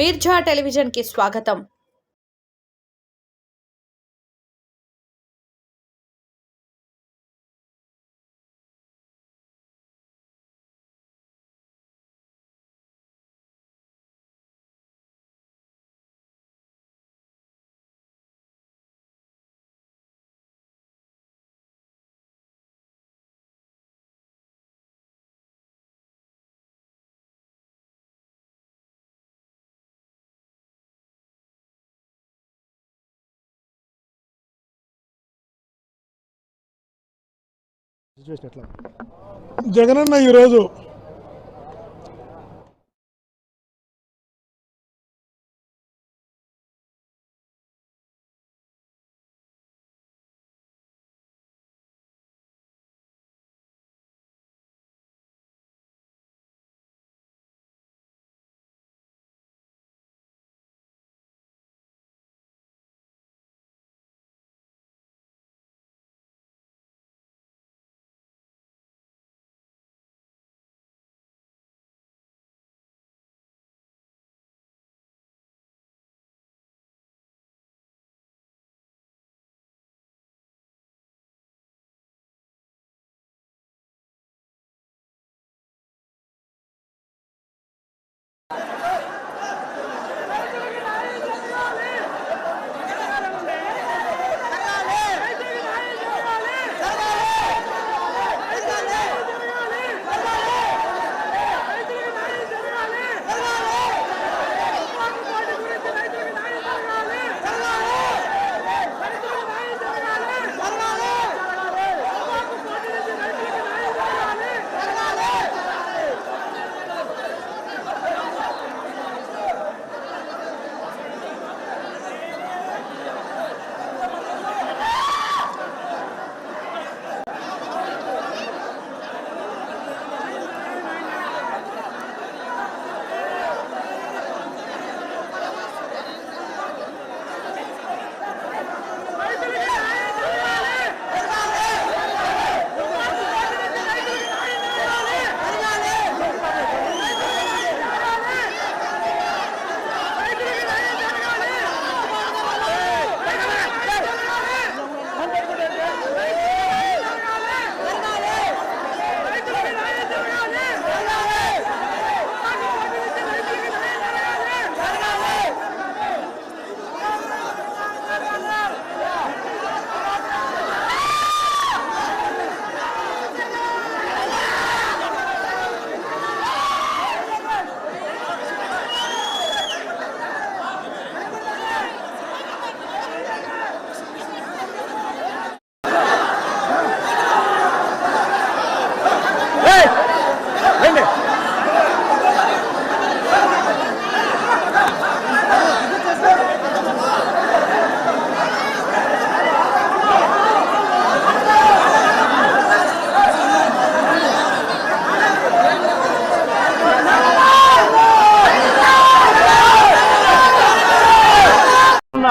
మీర్జా టెలివిజన్కి స్వాగతం. సిచ్యువేషన్ ఎట్లా జగనన్న ఈరోజు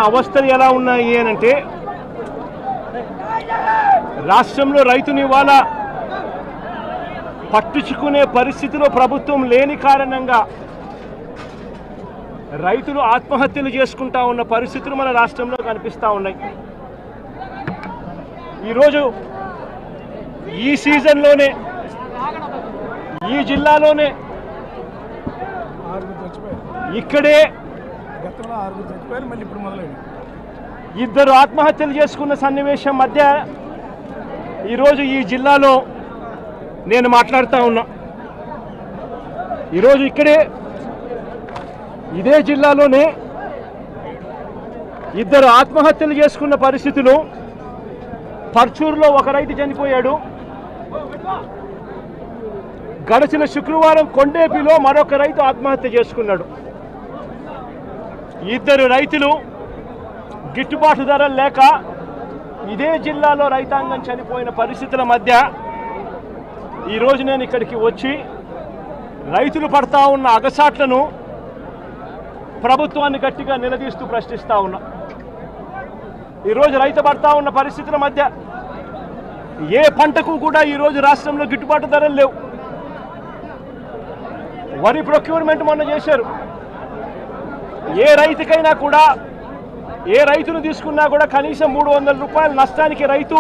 అవస్థలు ఎలా ఉన్నాయి అని అంటే రాష్ట్రంలో రైతుని ఇవాళ పట్టించుకునే పరిస్థితిలో ప్రభుత్వం లేని కారణంగా రైతులు ఆత్మహత్యలు చేసుకుంటా ఉన్న పరిస్థితులు మన రాష్ట్రంలో కనిపిస్తూ ఉన్నాయి. ఈరోజు ఈ సీజన్లోనే ఈ జిల్లాలోనే ఇక్కడే గతంలో ఆరుగురు చచ్చిపోయారు మళ్ళీ ఇప్పుడు మొదలైంది. ఇద్దరు ఆత్మహత్యలు చేసుకున్న సన్నివేశం మధ్య ఈరోజు ఈ జిల్లాలో నేను మాట్లాడుతూ ఉన్నా. ఈరోజు ఇక్కడే ఇదే జిల్లాలోనే ఇద్దరు ఆత్మహత్యలు చేసుకున్న పరిస్థితులు పర్చూరులో ఒక రైతు చనిపోయాడు. గడిచిన శుక్రవారం కొండేపిలో మరొక రైతు ఆత్మహత్య చేసుకున్నాడు. ఇద్దరు రైతులు గిట్టుబాటు ధరలు లేక ఇదే జిల్లాలో రైతాంగం చనిపోయిన పరిస్థితుల మధ్య ఈరోజు నేను ఇక్కడికి వచ్చి రైతులు పడతా ఉన్న అగసాట్లను ప్రభుత్వాన్ని గట్టిగా నిలదీస్తూ ప్రశ్నిస్తూ ఉన్నా. ఈరోజు రైతు పడతా ఉన్న పరిస్థితుల మధ్య ఏ పంటకు కూడా ఈరోజు రాష్ట్రంలో గిట్టుబాటు ధరలు లేవు. వరి ప్రొక్యూర్మెంట్ మొన్న చేశారు. ఏ రైతుకైనా కూడా ఏ రైతును తీసుకున్నా కూడా కనీసం మూడు వందల రూపాయల నష్టానికి రైతు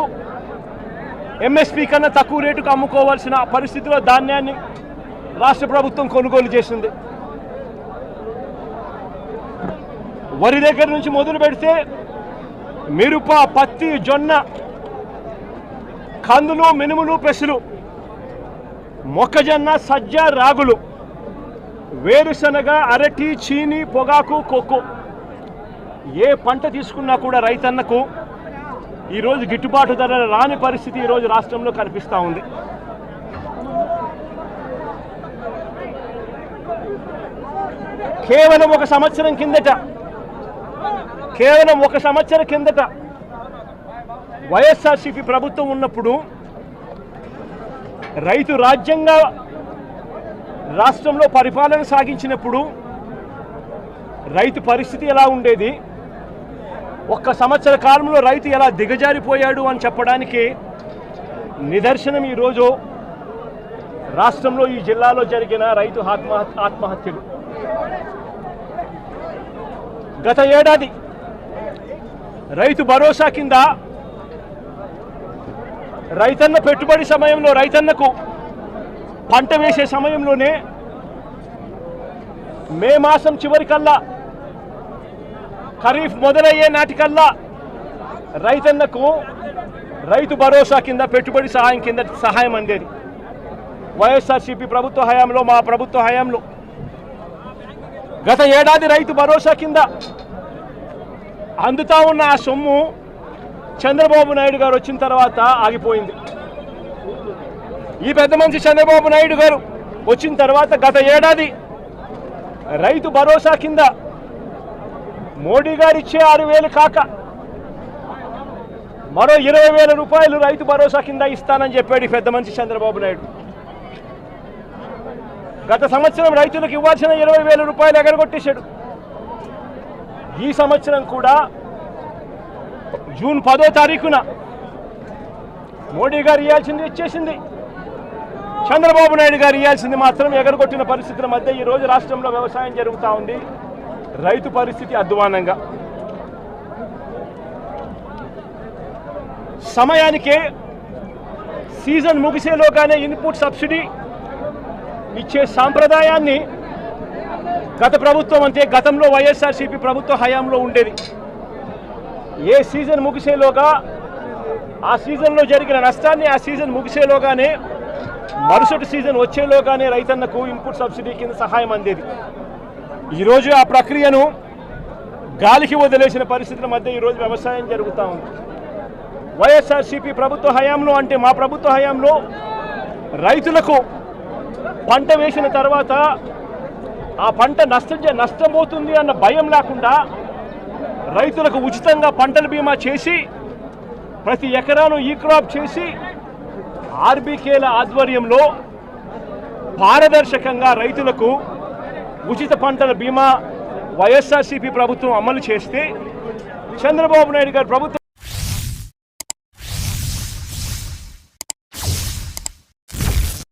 ఎంఎస్పీ కన్నా తక్కువ రేటుకు అమ్ముకోవాల్సిన పరిస్థితిలో ధాన్యాన్ని రాష్ట్ర ప్రభుత్వం కొనుగోలు చేసింది. వరి దగ్గర నుంచి మొదలు పెడితే మిరప పత్తి జొన్న కందులు మినుములు పెసులు మొక్కజొన్న సజ్జ రాగులు వేరుశనగ అరటి చీని పొగాకు కొక్కు ఏ పంట తీసుకున్నా కూడా రైతన్నకు ఈరోజు గిట్టుబాటు ధర రాని పరిస్థితి ఈరోజు రాష్ట్రంలో కనిపిస్తూ ఉంది. కేవలం ఒక సంవత్సరం కిందట కేవలం ఒక సంవత్సరం కిందట వైఎస్ఆర్సీపీ ప్రభుత్వం ఉన్నప్పుడు రైతు రాజ్యంగా రాష్ట్రంలో పరిపాలన సాగించినప్పుడు రైతు పరిస్థితి ఎలా ఉండేది? ఒక్క సంవత్సర కాలంలో రైతు ఎలా దిగజారిపోయాడు అని చెప్పడానికి నిదర్శనం ఈరోజు రాష్ట్రంలో ఈ జిల్లాలో జరిగిన రైతు ఆత్మ ఆత్మహత్యలు. గత ఏడాది రైతు భరోసా కింద రైతన్న పెట్టుబడి సమయంలో రైతన్నకు పంట వేసే సమయంలోనే మే మాసం చివరికల్లా ఖరీఫ్ మొదలయ్యే నాటికల్లా రైతన్నకు రైతు భరోసా కింద పెట్టుబడి సహాయం కింద సహాయం అందేది. వైఎస్ఆర్సీపీ ప్రభుత్వ హయాంలో మా ప్రభుత్వ హయాంలో గత ఏడాది రైతు భరోసా కింద అందుతా ఉన్న ఆ సొమ్ము చంద్రబాబు నాయుడు గారు వచ్చిన తర్వాత ఆగిపోయింది. ఈ పెద్ద మనిషి చంద్రబాబు నాయుడు గారు వచ్చిన తర్వాత గత ఏడాది రైతు భరోసా కింద మోడీ గారు ఇచ్చే ఆరు వేలు కాక మరో ఇరవై వేల రూపాయలు రైతు భరోసా కింద ఇస్తానని చెప్పాడు పెద్ద మనిషి చంద్రబాబు నాయుడు. గత సంవత్సరం రైతులకు ఇవ్వాల్సిన ఇరవై వేల రూపాయలు ఎగరగొట్టేశాడు. ఈ సంవత్సరం కూడా జూన్ పదో తారీఖున మోడీ గారు ఇవ్వాల్సింది ఇచ్చేసింది. చంద్రబాబు నాయుడు గారు ఇవ్వాల్సింది మాత్రం ఎగరగొట్టిన పరిస్థితుల మధ్య ఈ రోజు రాష్ట్రంలో వ్యవసాయం జరుగుతూ ఉంది. రైతు పరిస్థితి అధ్వానంగా సమయానికే సీజన్ ముగిసేలోగానే ఇన్పుట్ సబ్సిడీ ఇచ్చే సాంప్రదాయాన్ని గత ప్రభుత్వం అంటే గతంలో వైఎస్ఆర్సీపీ ప్రభుత్వ హయాంలో ఉండేది. ఏ సీజన్ ముగిసేలోగా ఆ సీజన్లో జరిగిన నష్టాన్ని ఆ సీజన్ ముగిసేలోగానే మరుసటి సీజన్ వచ్చేలోగానే రైతన్నకు ఇన్పుట్ సబ్సిడీ కింద సహాయం అందేది. ఈరోజు ఆ ప్రక్రియను గాలికి వదిలేసిన పరిస్థితుల మధ్య ఈరోజు వ్యవసాయం జరుగుతూ ఉంది. వైఎస్ఆర్సీపీ ప్రభుత్వ హయాంలో అంటే మా ప్రభుత్వ హయాంలో రైతులకు పంట వేసిన తర్వాత ఆ పంట నష్టం చే- నష్టపోతుంది అన్న భయం లేకుండా రైతులకు ఉచితంగా పంటల బీమా చేసి ప్రతి ఎకరాను ఈ క్రాప్ చేసి ఆర్బీకేల ఆధ్వర్యంలో పారదర్శకంగా రైతులకు ఉచిత పంటల బీమా వైఎస్ఆర్సీపీ ప్రభుత్వం అమలు చేస్తే చంద్రబాబు నాయుడు గారు ప్రభుత్వం